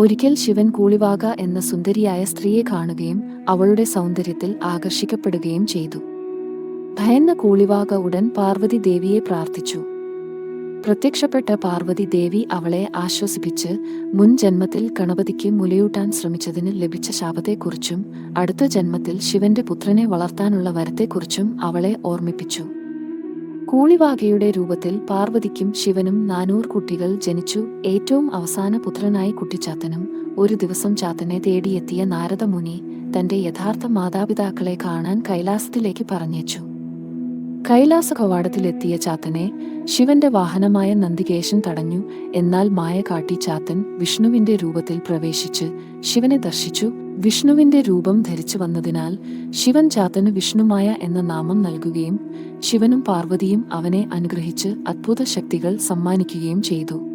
ഒരിക്കൽ ശിവൻ കൂളിവാക എന്ന സുന്ദരിയായ സ്ത്രീയെ കാണുകയും അവളുടെ സൗന്ദര്യത്തിൽ ആകർഷിക്കപ്പെടുകയും ചെയ്തു. ഭയന്ന കൂളിവാക ഉടൻ പാർവതി ദേവിയെ പ്രാർത്ഥിച്ചു. പ്രത്യക്ഷപ്പെട്ട പാർവതി ദേവി അവളെ ആശ്വസിപ്പിച്ച് മുൻ ജന്മത്തിൽ ഗണപതിക്ക് മുലയൂട്ടാൻ ശ്രമിച്ചതിന് ലഭിച്ച ശാപത്തെക്കുറിച്ചും അടുത്ത ജന്മത്തിൽ ശിവന്റെ പുത്രനെ വളർത്താനുള്ള വരത്തെക്കുറിച്ചും അവളെ ഓർമ്മിപ്പിച്ചു. കൂളിവാകയുടെ രൂപത്തിൽ പാർവതിക്കും ശിവനും നാനൂർ കുട്ടികൾ ജനിച്ചു. ഏറ്റവും അവസാന പുത്രനായി കുട്ടിച്ചാത്തനും ഒരു ദിവസം ചാത്തനെ തേടിയെത്തിയ നാരദമുനി തന്റെ യഥാർത്ഥ മാതാപിതാക്കളെ കാണാൻ കൈലാസത്തിലേക്ക് പറഞ്ഞേച്ചു കൈലാസ കവാടത്തിലെത്തിയ ചാത്തനെ ശിവന്റെ വാഹനമായ നന്ദികേശൻ തടഞ്ഞു. എന്നാൽ മായ കാട്ടി ചാത്തൻ വിഷ്ണുവിന്റെ രൂപത്തിൽ പ്രവേശിച്ച് ശിവനെ ദർശിച്ചു. വിഷ്ണുവിന്റെ രൂപം ധരിച്ചു വന്നതിനാൽ ശിവൻ ചാത്തന് വിഷ്ണുമായ എന്ന നാമം നൽകുകയും ശിവനും പാർവതിയും അവനെ അനുഗ്രഹിച്ച് അത്ഭുത ശക്തികൾ സമ്മാനിക്കുകയും ചെയ്തു.